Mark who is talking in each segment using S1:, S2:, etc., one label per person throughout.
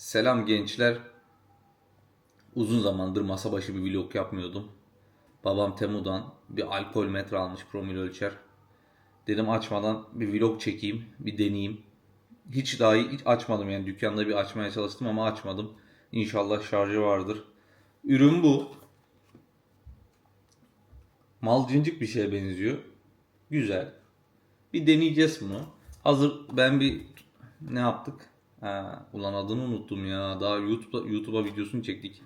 S1: Selam gençler. Uzun zamandır masa başı bir vlog yapmıyordum. Babam Temu'dan bir alkol metre almış promil ölçer. Dedim açmadan bir vlog çekeyim, bir deneyeyim. Hiç dahi hiç açmadım yani dükkanda bir açmaya çalıştım ama açmadım. İnşallah şarjı vardır. Ürün bu. Malcıncık bir şeye benziyor. Güzel. Bir deneyeceğiz bunu. Hazır ben bir ne yaptık? Ha, ulan adını unuttum ya. Daha YouTube'da YouTube'a videosunu çektik.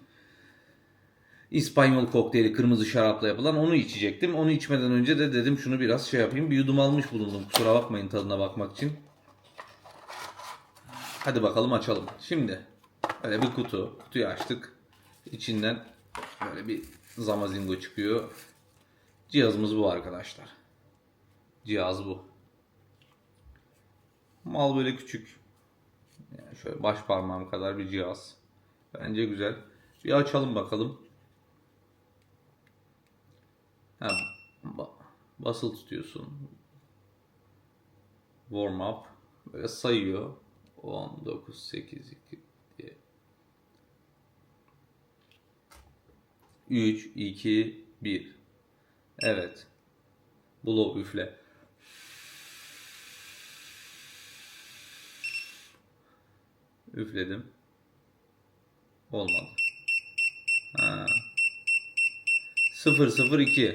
S1: İspanyol kokteyli kırmızı şarapla yapılan onu içecektim. Onu içmeden önce de dedim şunu biraz şey yapayım. Bir yudum almış bulundum. Kusura bakmayın tadına bakmak için. Hadi bakalım açalım. Şimdi böyle bir kutu. Kutuyu açtık. İçinden böyle bir zamazingo çıkıyor. Cihazımız bu arkadaşlar. Cihaz bu. Mal böyle küçük. Yani şöyle baş parmağım kadar bir cihaz. Bence güzel. Bir açalım bakalım. Ha, ba- basılı tutuyorsun. Warm up. Böyle sayıyor. 10, 9, 8, 2 diye. 3, 2, 1. Evet. Blow üfle. Üfledim. Olmadı. Ha. 0 0 2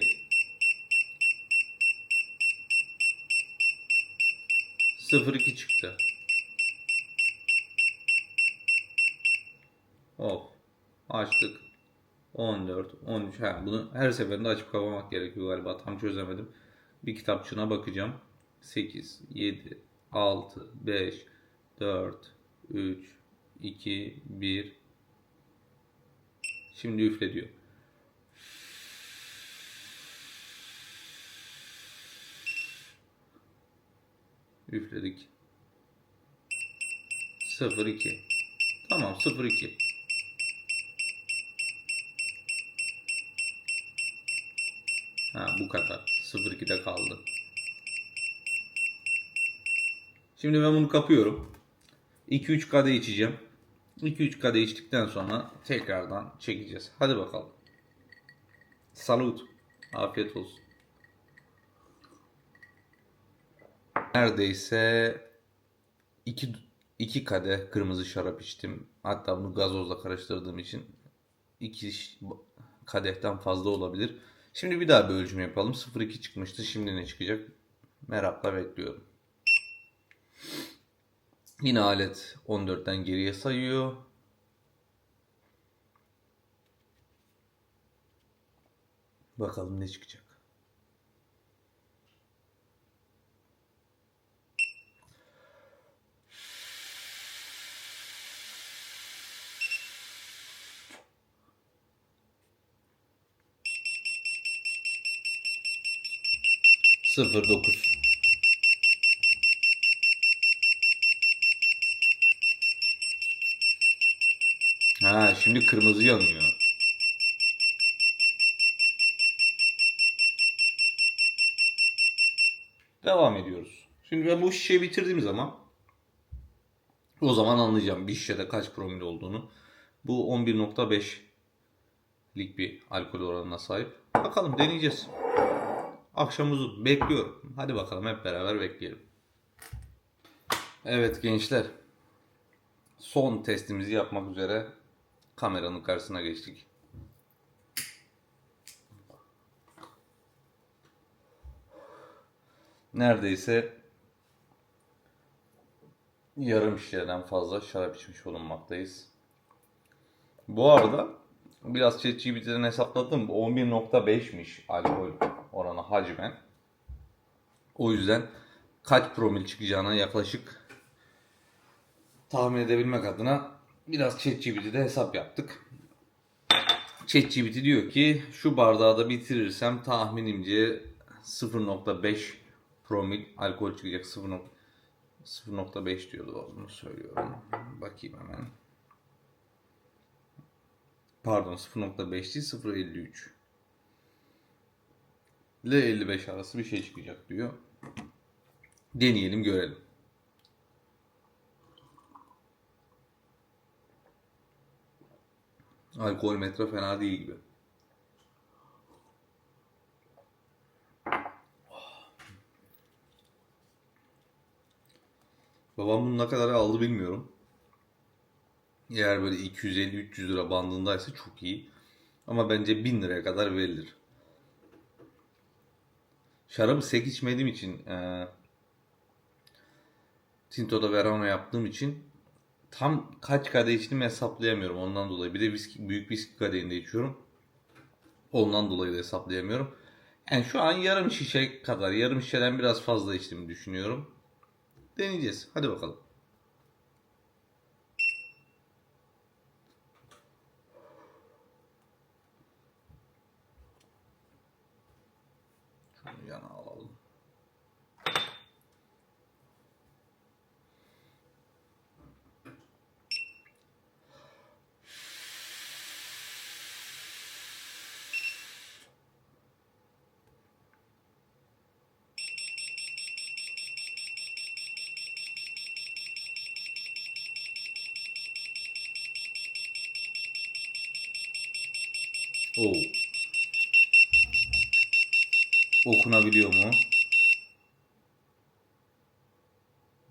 S1: 0 2 çıktı. Hop. Açtık. 14, 13. Ha, bunu her seferinde açıp kapamak gerekiyor galiba. Tam çözemedim. Bir kitapçığına bakacağım. 8, 7, 6, 5, 4, 3, 2, 1. Şimdi üfle diyor. Üfledik. 0 2. Tamam 0 2. Ha bu kadar. 0 2'de kaldı. Şimdi ben bunu kapıyorum. 2-3 kadeh içeceğim. 2-3 kadeh içtikten sonra tekrardan çekeceğiz. Hadi bakalım. Salut. Afiyet olsun. Neredeyse 2 2 kadeh kırmızı şarap içtim. Hatta bunu gazozla karıştırdığım için 2 kadehten fazla olabilir. Şimdi bir daha bir ölçüm yapalım. 0.2 çıkmıştı. Şimdi ne çıkacak? Merakla bekliyorum. Yine alet 14'ten geriye sayıyor. Bakalım ne çıkacak. Sıfır dokuz. Ha şimdi kırmızı yanıyor. Devam ediyoruz. Şimdi ben bu şişeyi bitirdiğim zaman o zaman anlayacağım bir şişede kaç promil olduğunu. Bu 11.5'lik bir alkol oranına sahip. Bakalım deneyeceğiz. Akşam uzun. Bekliyorum. Hadi bakalım hep beraber bekleyelim. Evet gençler. Son testimizi yapmak üzere kameranın karşısına geçtik. Neredeyse yarım şişeden fazla şarap içmiş bulunmaktayız. Bu arada biraz ChatGPT'den hesapladım. 11.5'miş alkol oranı hacmen. O yüzden kaç promil çıkacağına yaklaşık tahmin edebilmek adına biraz ChatGPT'de hesap yaptık. ChatGPT diyor ki şu bardağı da bitirirsem tahminimce 0.5 promil alkol çıkacak. 0. 0.5 diyordu onu söylüyorum. Bakayım hemen. Pardon 0.5 değil 0.53 ile 55 arası bir şey çıkacak diyor. Deneyelim görelim. Alkol metre fena değil gibi. Babam bunu ne kadar aldı bilmiyorum. Eğer böyle 250-300 lira bandındaysa çok iyi. Ama bence 1000 liraya kadar verilir. Şarabı sek içmediğim için eee Tinto'da Verona yaptığım için tam kaç kadeh içtiğimi hesaplayamıyorum ondan dolayı. Bir de viski, büyük viski kadehinde içiyorum. Ondan dolayı da hesaplayamıyorum. Yani şu an yarım şişe kadar, yarım şişeden biraz fazla içtiğimi düşünüyorum. Deneyeceğiz. Hadi bakalım. Oo. Okunabiliyor mu?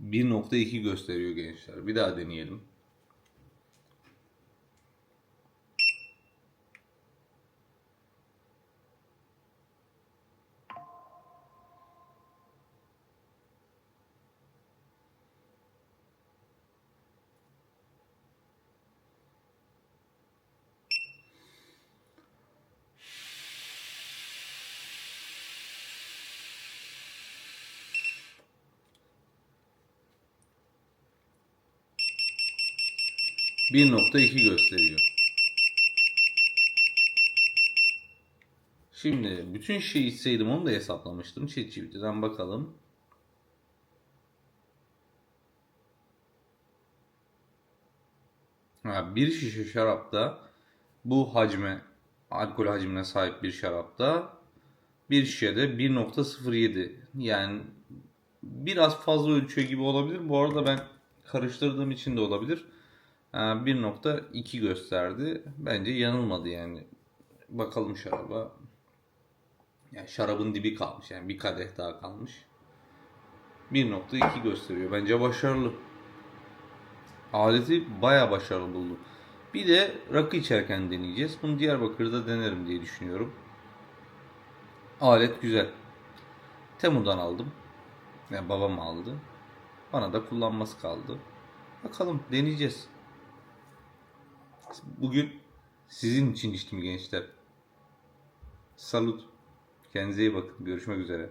S1: 1.2 gösteriyor gençler. Bir daha deneyelim. Bir nokta iki gösteriyor. Şimdi bütün şey içseydim onu da hesaplamıştım. ChatGPT'den bakalım. Ha, bir şişe şarapta bu hacme, alkol hacmine sahip bir şarapta bir şişede 1.07 yani biraz fazla ölçüyor gibi olabilir. Bu arada ben karıştırdığım için de olabilir. Ee, 1.2 gösterdi. Bence yanılmadı yani. Bakalım şaraba. Yani şarabın dibi kalmış yani bir kadeh daha kalmış. 1.2 gösteriyor. Bence başarılı. Aleti baya başarılı buldum. Bir de rakı içerken deneyeceğiz. Bunu Diyarbakır'da denerim diye düşünüyorum. Alet güzel. Temu'dan aldım. Yani babam aldı. Bana da kullanması kaldı. Bakalım deneyeceğiz. Bugün sizin için içtim gençler. Salut. Kendinize iyi bakın. Görüşmek üzere.